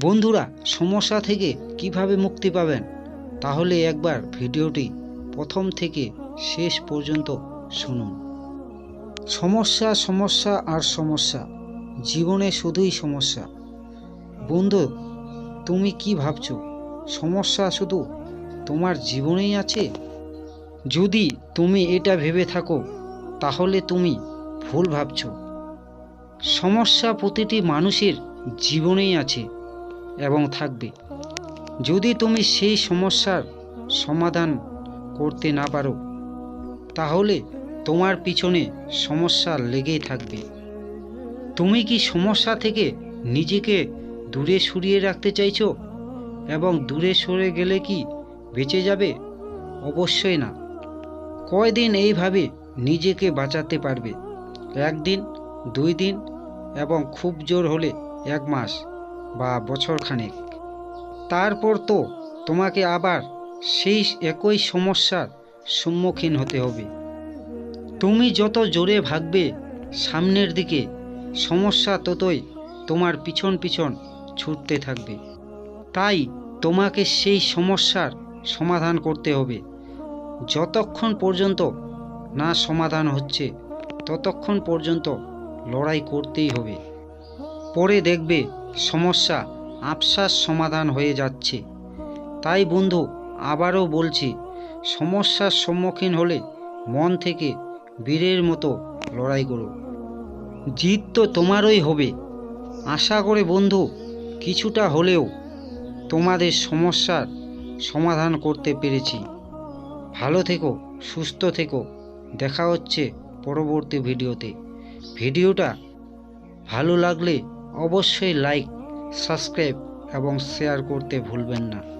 বন্ধুরা, সমস্যা থেকে কীভাবে মুক্তি পাবেন? তাহলে একবার ভিডিওটি প্রথম থেকে শেষ পর্যন্ত শুনুন। সমস্যা সমস্যা আর সমস্যা, জীবনে শুধুই সমস্যা। বন্ধু, তুমি কি ভাবছ? সমস্যা শুধু তোমার জীবনেই আছে? যদি তুমি এটা ভেবে থাকো, তাহলে তুমি ভুল ভাবছ। সমস্যা প্রতিটি মানুষের জীবনেই আছে। এবং থাকবে। যদি তুমি সেই সমস্যার সমাধান করতে না পারো, তাহলে তোমার পিছনে সমস্যা লেগেই থাকবে। তুমি কি সমস্যা থেকে নিজেকে দূরে সরিয়ে রাখতে চাইছো এবং দূরে সরে গেলে কি বেঁচে যাবে? অবশ্যই না। কয়দিন এইভাবে নিজেকে বাঁচাতে পারবে? একদিন, দুই দিন এবং খুব জোর হলে এক মাস। বা বছর খানেক। তারপর তো তোমাকে আবার সেই একই সমস্যার সম্মুখীন হতে হবে। তুমি যত জোরে ভাগবে সামনের দিকে, সমস্যা ততই তোমার পিছন পিছন ছুটতে থাকবে। তাই তোমাকে সেই সমস্যার সমাধান করতে হবে। যতক্ষণ পর্যন্ত না সমাধান হচ্ছে, ততক্ষণ পর্যন্ত লড়াই করতেই হবে। পরে দেখবে সমস্যা আফসাস সমাধান হয়ে যাচ্ছে। তাই বন্ধু, আবারও বলছি, সমস্যার সম্মুখীন হলে মন থেকে বীরের মতো লড়াই করো। জিত তো তোমারই হবে। আশা করে বন্ধু, কিছুটা হলেও তোমাদের সমস্যার সমাধান করতে পেরেছি। ভালো থেকো, সুস্থ থেকো। দেখা হচ্ছে পরবর্তী ভিডিওতে। ভিডিওটা ভালো লাগলে অবশ্যই লাইক সাবস্ক্রাইব এবং শেয়ার করতে ভুলবেন না।